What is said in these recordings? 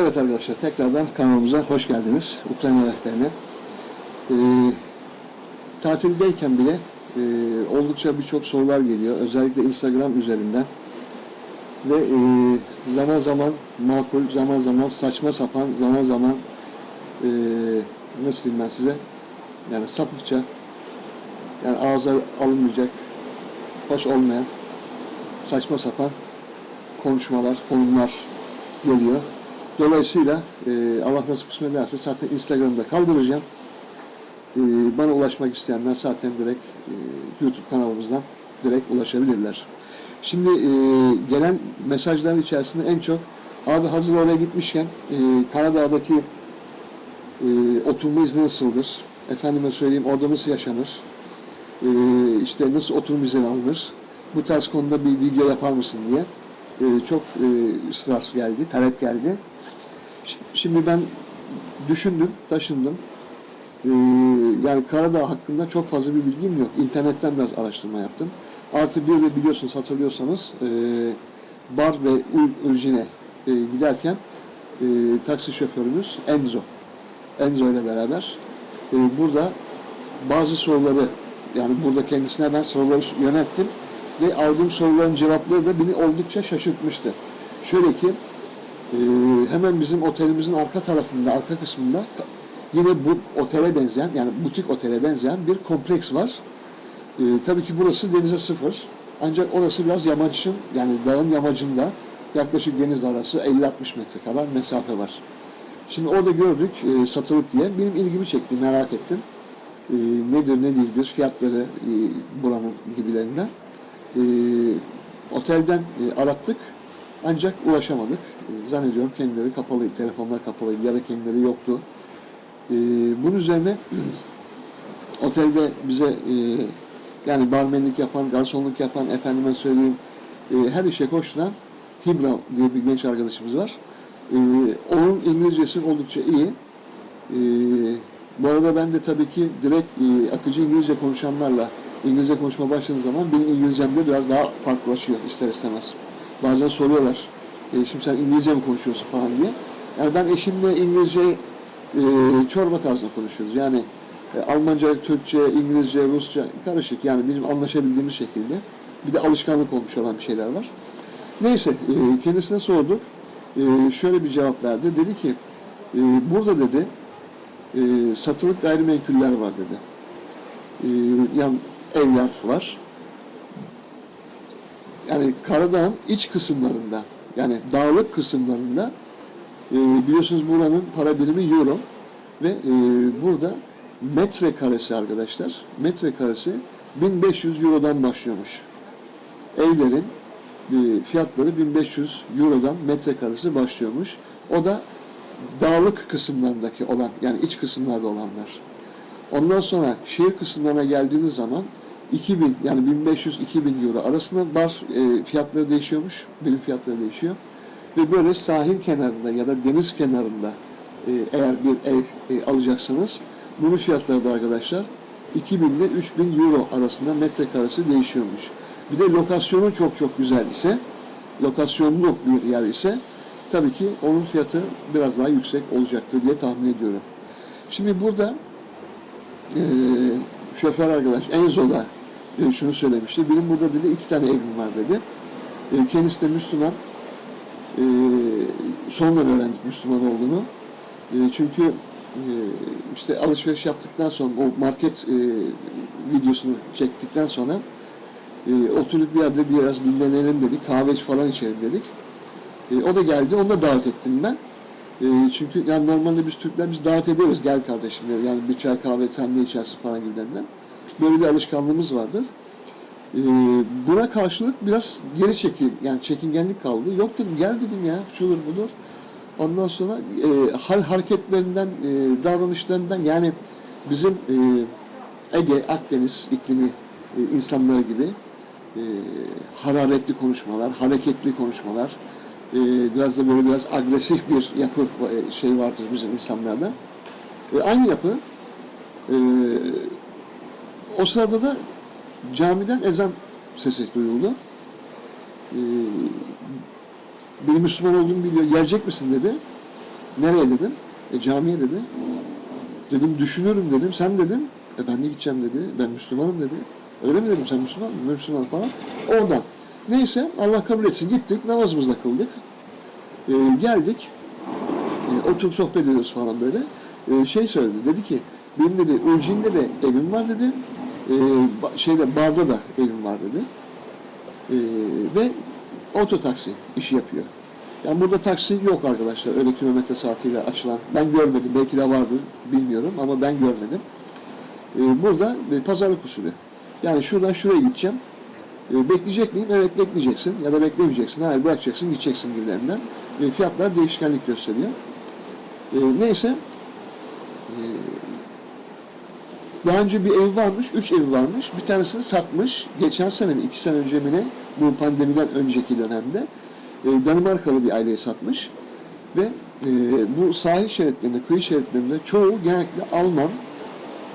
Evet arkadaşlar tekrardan kanalımıza hoş geldiniz. Ukrayna rehberine. Ee, tatildeyken bile e, oldukça birçok sorular geliyor. Özellikle Instagram üzerinden. Ve e, zaman zaman makul, zaman zaman saçma sapan, zaman zaman e, nasıl diyeyim ben size yani sapıkça yani ağza alınmayacak, hoş olmayan saçma sapan konuşmalar, konumlar geliyor. Dolayısıyla e, Allah nasip kısmet ederse zaten Instagram'da kaldıracağım. E, bana ulaşmak isteyenler zaten direkt e, YouTube kanalımızdan direkt ulaşabilirler. Şimdi e, gelen mesajların içerisinde en çok abi hazır oraya gitmişken e, Karadağ'daki e, oturma izni nasıldır? Efendime söyleyeyim orada nasıl yaşanır? E, işte nasıl oturum izni alınır? Bu tarz konuda bir video yapar mısın diye e, çok e, ısrar geldi, talep geldi. Şimdi ben düşündüm, taşındım. Ee, yani Karadağ hakkında çok fazla bir bilgim yok. İnternetten biraz araştırma yaptım. Artı bir de biliyorsunuz hatırlıyorsanız e, Bar ve Ulcin'e e, giderken e, taksi şoförümüz Enzo. Enzo ile beraber e, burada bazı soruları yani burada kendisine ben soruları yönelttim ve aldığım soruların cevapları da beni oldukça şaşırtmıştı. şöyle ki hemen bizim otelimizin arka tarafında, arka kısmında yine bu otele benzeyen, yani butik otele benzeyen bir kompleks var. Ee, tabii ki burası denize sıfır. Ancak orası biraz yamaçın, yani dağın yamacında yaklaşık deniz arası 50-60 metre kadar mesafe var. Şimdi orada gördük e, satılık diye. Benim ilgimi çekti, merak ettim. E, nedir, ne değildir, fiyatları e, buranın gibilerinden. E, otelden e, arattık. Ancak ulaşamadık. E, Zannediyorum kendileri kapalıydı, telefonlar kapalıydı ya da kendileri yoktu. E, bunun üzerine otelde bize e, yani barmenlik yapan, garsonluk yapan, efendime söyleyeyim e, her işe koşturan Hibra diye bir genç arkadaşımız var. E, onun İngilizcesi oldukça iyi. Bu arada ben de tabii ki direkt e, akıcı İngilizce konuşanlarla İngilizce konuşma başladığım zaman benim İngilizcem de biraz daha farklılaşıyor ister istemez. Bazen soruyorlar, e, şimdi sen İngilizce mi konuşuyorsun falan diye. Yani ben eşimle İngilizce e, çorba tarzında konuşuyoruz. Yani e, Almanca, Türkçe, İngilizce, Rusça karışık. Yani bizim anlaşabildiğimiz şekilde. Bir de alışkanlık olmuş olan bir şeyler var. Neyse, e, kendisine sorduk. E, şöyle bir cevap verdi. Dedi ki, e, burada dedi, e, satılık gayrimenkuller var dedi. E, yani evler var. Yani Karadağ'ın iç kısımlarında, yani dağlık kısımlarında e, biliyorsunuz buranın para birimi euro ve e, burada metrekaresi arkadaşlar, metrekaresi 1500 eurodan başlıyormuş. Evlerin e, fiyatları 1500 eurodan metrekaresi başlıyormuş. O da dağlık kısımlarındaki olan, yani iç kısımlarda olanlar. Ondan sonra şehir kısımlarına geldiğiniz zaman 2000 yani 1500-2000 euro arasında bar e, fiyatları değişiyormuş. Birim fiyatları değişiyor. Ve böyle sahil kenarında ya da deniz kenarında e, eğer bir ev e, alacaksanız bunun fiyatları da arkadaşlar 2000 ile 3000 euro arasında metrekaresi değişiyormuş. Bir de lokasyonu çok çok güzel ise, lokasyonlu bir yer ise tabii ki onun fiyatı biraz daha yüksek olacaktır diye tahmin ediyorum. Şimdi burada e, şoför arkadaş Enzo da e, şunu söylemişti. Benim burada dedi iki tane evim var dedi. E, kendisi de Müslüman. E, sonra öğrendik Müslüman olduğunu. E, çünkü işte alışveriş yaptıktan sonra o market videosunu çektikten sonra e, oturduk bir yerde biraz dinlenelim dedik. Kahve falan içelim dedik. O da geldi. Onu da davet ettim ben. Çünkü yani normalde biz Türkler biz davet ediyoruz gel kardeşim yani bir çay kahve sen ne içersin falan gibilerinden. Böyle bir alışkanlığımız vardır. E, buna karşılık biraz geri çekil yani çekingenlik kaldı. Yok dedim gel dedim ya şudur budur. Ondan sonra e, hal hareketlerinden, e, davranışlarından yani bizim e, Ege, Akdeniz iklimi e, insanları gibi e, hararetli konuşmalar, hareketli konuşmalar, e, biraz da böyle biraz agresif bir yapı e, şey vardır bizim insanlarda. E, aynı yapı. E, o sırada da camiden ezan sesi duyuldu. E, benim Müslüman olduğumu biliyor. Gelecek misin dedi. Nereye dedim. E camiye dedi. Dedim düşünüyorum dedim. Sen dedim. E ben de gideceğim dedi. Ben Müslümanım dedi. Öyle mi dedim sen Müslüman mısın? Müslüman falan. Oradan. Neyse Allah kabul etsin. Gittik namazımızı da kıldık. E, geldik. E, oturup sohbet ediyoruz falan böyle. E, şey söyledi. Dedi ki benim dedi Ulcin'de de evim var dedi. E, şeyde barda da evim var dedi. E, ve oto taksi işi yapıyor. Yani burada taksi yok arkadaşlar. Öyle kilometre saatiyle açılan. Ben görmedim. Belki de vardır. Bilmiyorum ama ben görmedim. E, burada e, pazarlık usulü. Yani şuradan şuraya gideceğim. E, bekleyecek miyim? Evet bekleyeceksin. Ya da beklemeyeceksin. Hayır bırakacaksın, gideceksin gibilerinden. E, fiyatlar değişkenlik gösteriyor. E, neyse. E, daha önce bir ev varmış, üç evi varmış. Bir tanesini satmış. Geçen sene iki sene önce mi ne? Bu pandemiden önceki dönemde. E, Danimarkalı bir aileye satmış. Ve e, bu sahil şeritlerinde, kıyı şeritlerinde çoğu genellikle Alman,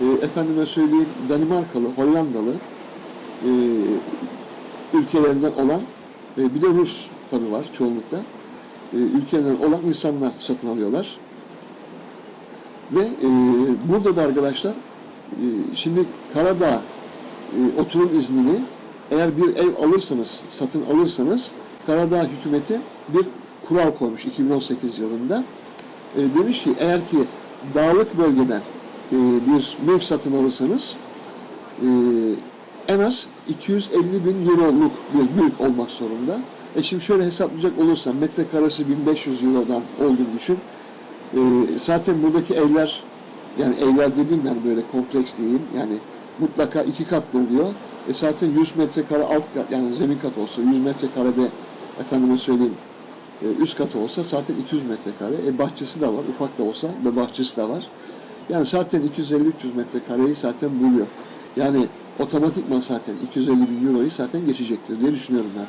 e, efendime söyleyeyim Danimarkalı, Hollandalı e, ülkelerinden olan, bir de Rus tabi var çoğunlukla. E, ülkelerinden olan insanlar satın alıyorlar. Ve burada da arkadaşlar şimdi Karadağ e, oturum iznini eğer bir ev alırsanız, satın alırsanız Karadağ hükümeti bir kural koymuş 2018 yılında. E, demiş ki eğer ki dağlık bölgeden e, bir mülk satın alırsanız e, en az 250 bin euroluk bir mülk olmak zorunda. E şimdi şöyle hesaplayacak olursam metrekaresi 1500 eurodan olduğunu düşün. E, zaten buradaki evler yani evler dediğim yani böyle kompleks diyeyim yani mutlaka iki katlı oluyor. E zaten 100 metrekare alt kat yani zemin kat olsa 100 metrekarede efendime söyleyeyim e, üst katı olsa zaten 200 metrekare. E bahçesi de var ufak da olsa ve bahçesi de var. Yani zaten 250-300 metrekareyi zaten buluyor. Yani otomatikman zaten 250 bin euroyu zaten geçecektir diye düşünüyorum ben.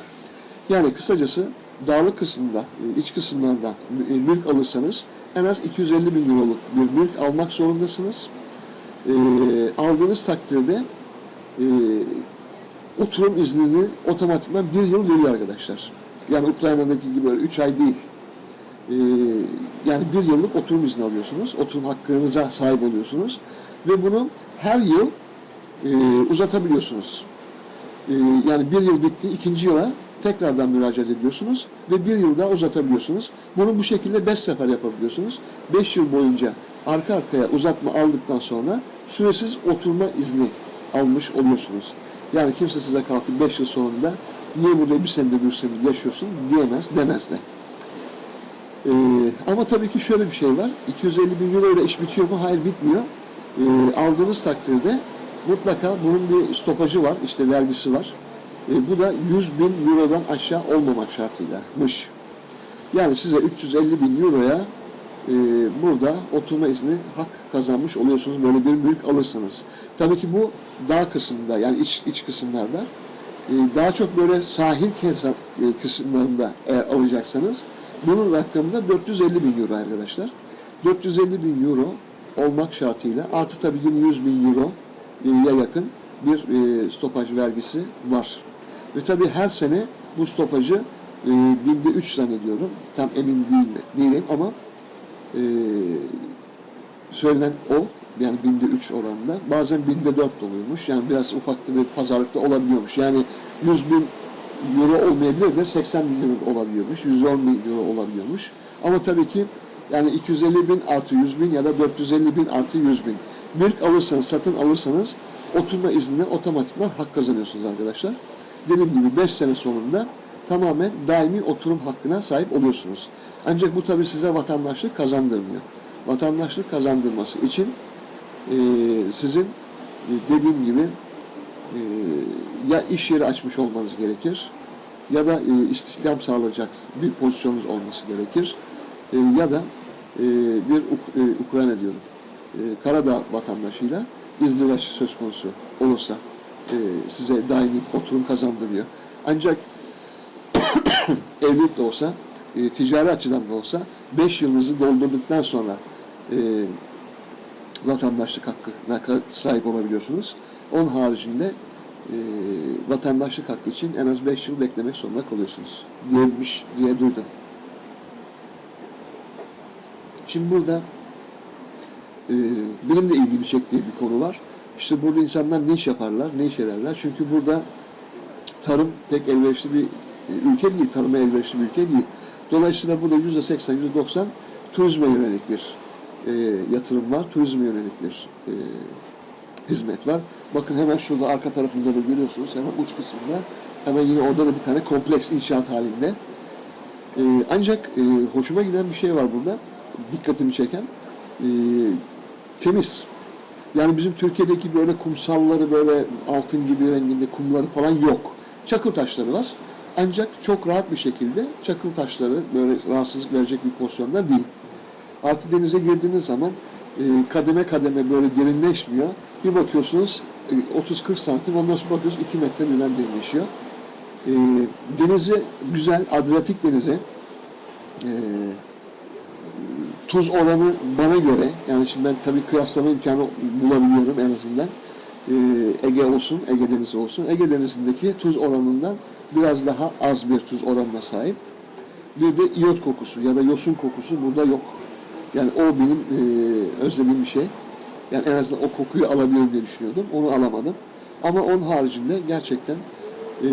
Yani kısacası dağlık kısmında, e, iç kısımlardan e, mülk alırsanız en az 250 bin euroluk bir mülk almak zorundasınız. E, aldığınız takdirde e, oturum iznini otomatikman bir yıl veriyor arkadaşlar. Yani Ukrayna'daki gibi öyle 3 ay değil. E, yani bir yıllık oturum izni alıyorsunuz. Oturum hakkınıza sahip oluyorsunuz. Ve bunu her yıl e, uzatabiliyorsunuz. E, yani bir yıl bitti, ikinci yıla tekrardan müracaat ediyorsunuz ve bir yıl daha uzatabiliyorsunuz. Bunu bu şekilde beş sefer yapabiliyorsunuz. Beş yıl boyunca arka arkaya uzatma aldıktan sonra süresiz oturma izni almış oluyorsunuz. Yani kimse size kalkıp beş yıl sonunda niye burada bir senedir bir senedir yaşıyorsun diyemez, demez de. Ee, ama tabii ki şöyle bir şey var. 250 bin euro ile iş bitiyor mu? Hayır bitmiyor. Ee, aldığınız takdirde mutlaka bunun bir stopajı var, işte vergisi var. Ee, bu da 100 bin eurodan aşağı olmamak şartıylamış. Yani size 350 bin euroya e, burada oturma izni hak kazanmış oluyorsunuz böyle bir mülk alırsanız. Tabii ki bu dağ kısmında yani iç, iç kısımlarda e, daha çok böyle sahil e, kısımlarında eğer alacaksanız bunun rakamı da 450 bin euro arkadaşlar. 450 bin euro olmak şartıyla artı tabii yine 100 bin euro e, ya yakın bir e, stopaj vergisi var. Ve tabii her sene bu stopajı e, binde 3 zannediyorum. Tam emin değil, değilim ama e, söylenen o. Yani binde 3 oranında. Bazen binde 4 oluyormuş. Yani biraz ufakta bir pazarlıkta olabiliyormuş. Yani 100 bin euro olmayabilir de 80 bin euro olabiliyormuş. 110 bin euro olabiliyormuş. Ama tabii ki yani 250 bin artı 100 bin ya da 450 bin artı 100 bin. Mülk alırsanız, satın alırsanız oturma iznine otomatikman hak kazanıyorsunuz arkadaşlar. Dediğim gibi 5 sene sonunda tamamen daimi oturum hakkına sahip oluyorsunuz. Ancak bu tabii size vatandaşlık kazandırmıyor. Vatandaşlık kazandırması için e, sizin e, dediğim gibi e, ya iş yeri açmış olmanız gerekir ya da e, istihdam sağlayacak bir pozisyonunuz olması gerekir e, ya da e, bir Uk- e, Ukrayna diyorum e, Karadağ vatandaşıyla izdivaç söz konusu olursa e, size daimi oturum kazandırıyor. Ancak evlilik de olsa, e, ticari açıdan da olsa 5 yılınızı doldurduktan sonra e, vatandaşlık hakkına sahip olabiliyorsunuz. Onun haricinde e, vatandaşlık hakkı için en az 5 yıl beklemek zorunda kalıyorsunuz diyemiş diye duydum. Şimdi burada e, benim de ilgimi çektiği bir konu var. İşte burada insanlar ne iş yaparlar, ne iş ederler? Çünkü burada tarım pek elverişli bir e, ülke değil, tarıma elverişli bir ülke değil. Dolayısıyla burada yüzde seksen, yüzde doksan turizme yönelik bir e, yatırım var, turizme yönelik bir e, hizmet var. Bakın hemen şurada arka tarafında da görüyorsunuz, hemen uç kısmında. Hemen yine orada da bir tane kompleks inşaat halinde. E, ancak e, hoşuma giden bir şey var burada, dikkatimi çeken. E, temiz. Yani bizim Türkiye'deki böyle kumsalları böyle altın gibi renginde kumları falan yok. Çakıl taşları var. Ancak çok rahat bir şekilde çakıl taşları böyle rahatsızlık verecek bir pozisyonda değil. Artı denize girdiğiniz zaman e, kademe kademe böyle derinleşmiyor. Bir bakıyorsunuz e, 30-40 santim ondan sonra bakıyorsunuz 2 metre birden derinleşiyor. E, denizi güzel, Adriyatik denizi e, tuz oranı bana göre yani şimdi ben tabii kıyaslama imkanı bulabiliyorum en azından. Ee, Ege olsun, Ege Denizi olsun. Ege Denizi'ndeki tuz oranından biraz daha az bir tuz oranına sahip. Bir de iyot kokusu ya da yosun kokusu burada yok. Yani o benim e, özlediğim bir şey. Yani en azından o kokuyu alabilirim diye düşünüyordum. Onu alamadım. Ama onun haricinde gerçekten e,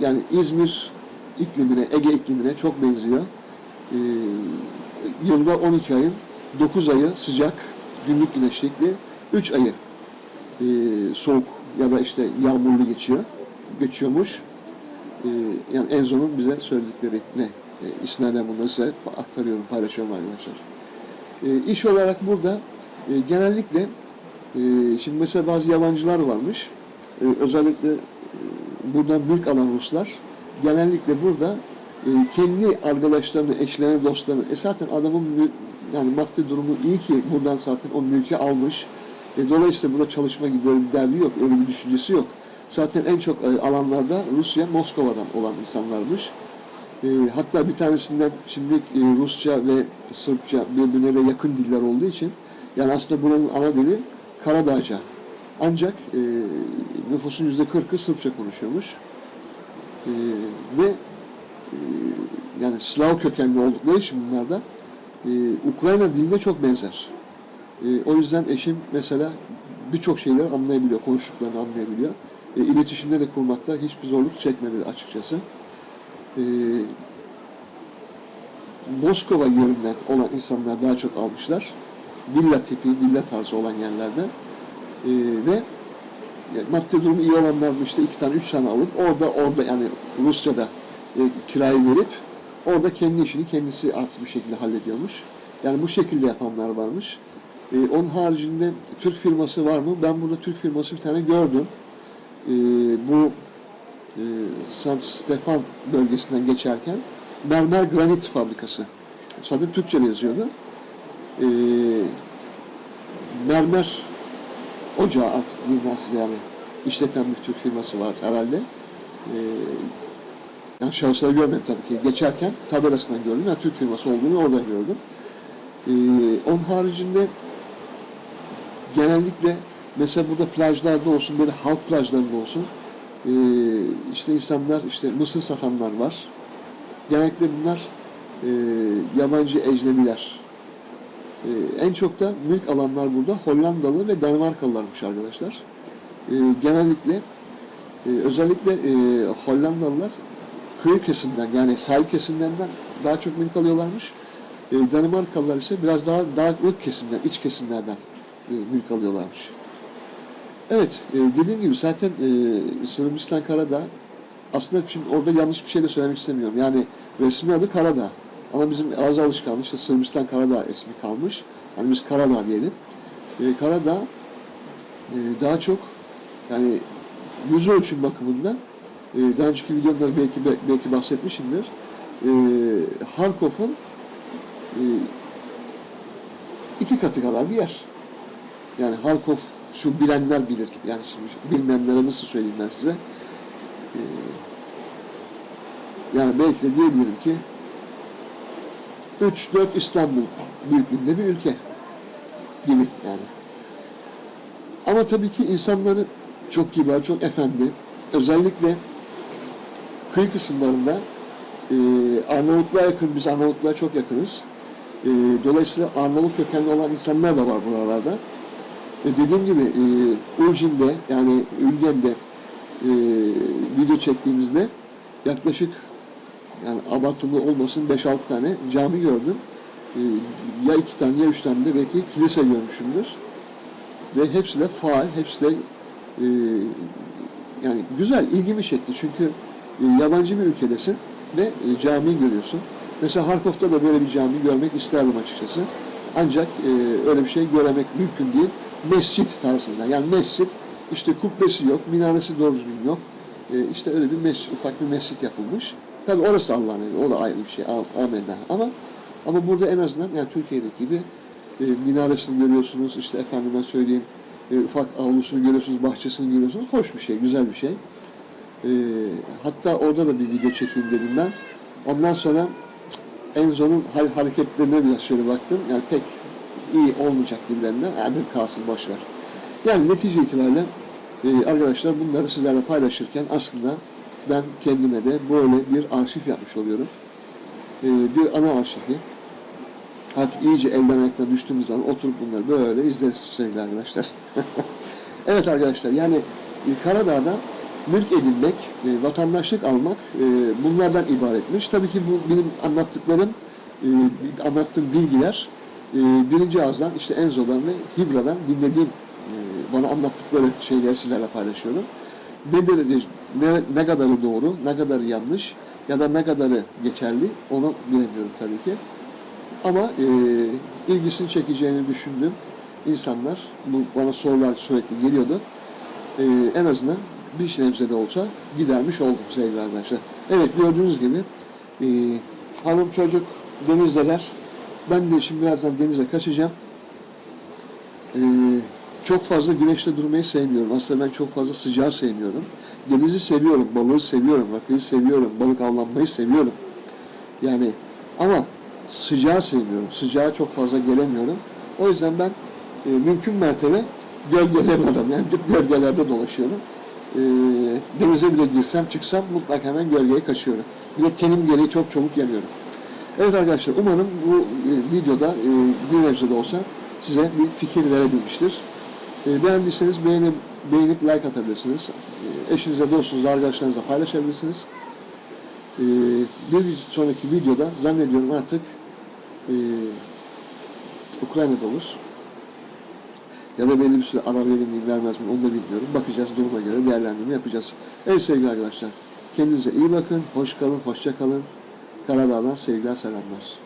yani İzmir iklimine, Ege iklimine çok benziyor. E, yılda 12 ayın 9 ayı sıcak, günlük güneşlikli, 3 ayı e, soğuk ya da işte yağmurlu geçiyor. Geçiyormuş. E, yani Enzo'nun bize söyledikleri ne? E, isnaden bunları size aktarıyorum, paylaşıyorum arkadaşlar. E, iş olarak burada e, genellikle e, şimdi mesela bazı yabancılar varmış. E, özellikle e, buradan mülk alan Ruslar genellikle burada e, kendi arkadaşlarını, eşlerini, dostlarını, e zaten adamın yani maddi durumu iyi ki buradan zaten o mülkü almış. E, dolayısıyla burada çalışma gibi böyle bir derdi yok, öyle bir düşüncesi yok. Zaten en çok e, alanlarda Rusya, Moskova'dan olan insanlarmış. E, hatta bir tanesinden şimdi e, Rusça ve Sırpça birbirine yakın diller olduğu için yani aslında buranın ana dili Karadağca. Ancak e, nüfusun yüzde kırkı Sırpça konuşuyormuş. E, ve yani Slav kökenli oldukları için bunlar da e, Ukrayna diline çok benzer. E, o yüzden eşim mesela birçok şeyleri anlayabiliyor, konuştuklarını anlayabiliyor. E, iletişimde de kurmakta hiçbir zorluk çekmedi açıkçası. E, Moskova yönünden olan insanlar daha çok almışlar. Villa tipi, villa tarzı olan yerlerde. E, ve yani maddi durumu iyi olanlar işte iki tane, üç tane alıp orada, orada yani Rusya'da e, kirayı verip orada kendi işini kendisi artık bir şekilde hallediyormuş. Yani bu şekilde yapanlar varmış. E, onun haricinde Türk firması var mı? Ben burada Türk firması bir tane gördüm. E, bu e, San Stefan bölgesinden geçerken mermer granit fabrikası. Zaten Türkçe yazıyordu. E, mermer ocağı artık diyeyim yani işleten bir Türk firması var herhalde. E, yani şahısları görmedim tabii ki. Geçerken tabelasından gördüm. Yani Türk firması olduğunu orada gördüm. Ee, onun haricinde genellikle mesela burada plajlarda olsun, böyle halk plajlarında olsun ee, işte insanlar, işte mısır satanlar var. Genellikle bunlar ee, yabancı ecnebiler. Ee, en çok da mülk alanlar burada Hollandalı ve Danimarkalılarmış arkadaşlar. Ee, genellikle ee, özellikle e, Hollandalılar kıyı kesimden yani sahil kesimlerinden daha çok mülk alıyorlarmış. E, Danimarkalılar ise biraz daha dağlık kesimden, iç kesimlerden e, mülk alıyorlarmış. Evet, e, dediğim gibi zaten e, Sırbistan Karadağ aslında şimdi orada yanlış bir şey de söylemek istemiyorum. Yani resmi adı Karadağ. Ama bizim ağız alışkanlığı işte Sırbistan Karadağ ismi kalmış. Yani biz Karadağ diyelim. E, Karadağ e, daha çok yani yüz ölçüm bakımından e, daha önceki videomda belki belki bahsetmişimdir. E, Harkov'un e, iki katı kadar bir yer. Yani Harkov şu bilenler bilir. Yani şimdi bilmeyenlere nasıl söyleyeyim ben size. E, yani belki de diyebilirim ki 3-4 İstanbul büyüklüğünde bir ülke gibi yani. Ama tabii ki insanları çok kibar, çok efendi. Özellikle kıyı kısımlarında e, Arnavutluğa yakın, biz Arnavutluğa çok yakınız. E, dolayısıyla Arnavut kökenli olan insanlar da var buralarda. E, dediğim gibi e, Urcin'de yani Ülgen'de e, video çektiğimizde yaklaşık yani abartılı olmasın 5-6 tane cami gördüm. E, ya iki tane ya üç tane de belki kilise görmüşümdür. Ve hepsi de faal, hepsi de e, yani güzel, ilgimi çekti. Çünkü yabancı bir ülkedesin ve e, cami görüyorsun. Mesela Harkov'da da böyle bir cami görmek isterdim açıkçası. Ancak e, öyle bir şey göremek mümkün değil. Mescit tarzında. Yani mescit işte kubbesi yok, minaresi doğru düzgün yok. E, işte öyle bir mescit, ufak bir mescit yapılmış. Tabi orası Allah'ın evi, o da ayrı bir şey. Am- Amenna. Ama ama burada en azından yani Türkiye'deki gibi e, minaresini görüyorsunuz, işte efendime söyleyeyim e, ufak avlusunu görüyorsunuz, bahçesini görüyorsunuz. Hoş bir şey, güzel bir şey. E, hatta orada da bir video çekeyim dedim ben. Ondan sonra Enzo'nun har- hareketlerine biraz şöyle baktım. Yani pek iyi olmayacak gibilerinden. Yani kalsın boş. Yani netice itibariyle e, arkadaşlar bunları sizlerle paylaşırken aslında ben kendime de böyle bir arşiv yapmış oluyorum. E, bir ana arşivi. Artık iyice elden ayaktan düştüğümüz zaman oturup bunları böyle izleriz sevgili arkadaşlar. evet arkadaşlar yani Karadağ'da mülk edinmek, e, vatandaşlık almak e, bunlardan ibaretmiş. Tabii ki bu benim anlattıklarım, e, anlattığım bilgiler e, birinci ağızdan işte Enzo'dan ve Hibra'dan dinlediğim e, bana anlattıkları şeyleri sizlerle paylaşıyorum. Ne derece, ne, ne kadarı doğru, ne kadarı yanlış ya da ne kadarı geçerli onu bilemiyorum tabii ki. Ama e, ilgisini çekeceğini düşündüğüm insanlar, bu bana sorular sürekli geliyordu. E, en azından bir nebze de olsa gidermiş oldum sevgili arkadaşlar. Evet gördüğünüz gibi e, hanım çocuk denizdeler. Ben de şimdi birazdan denize kaçacağım. E, çok fazla güneşte durmayı sevmiyorum. Aslında ben çok fazla sıcağı sevmiyorum. Denizi seviyorum, balığı seviyorum, rakıyı seviyorum, balık avlanmayı seviyorum. Yani ama sıcağı sevmiyorum. Sıcağa çok fazla gelemiyorum. O yüzden ben e, mümkün mertebe gölgelerin adam. Yani gölgelerde dolaşıyorum. E, denize bile girsem çıksam mutlaka hemen gölgeye kaçıyorum. Bir tenim gereği çok çabuk yanıyorum. Evet arkadaşlar umarım bu e, videoda e, bir nebze de olsa size bir fikir verebilmiştir. E, beğendiyseniz beğenip, beğenip like atabilirsiniz. E, eşinize, dostunuza, arkadaşlarınızla paylaşabilirsiniz. E, bir sonraki videoda zannediyorum artık e, Ukrayna'da olur. Ya da belli bir süre ara verir miyim vermez miyim onu da bilmiyorum. Bakacağız duruma göre değerlendirme yapacağız. Evet sevgili arkadaşlar kendinize iyi bakın. Hoş kalın, hoşça kalın. Karadağ'dan sevgiler, selamlar.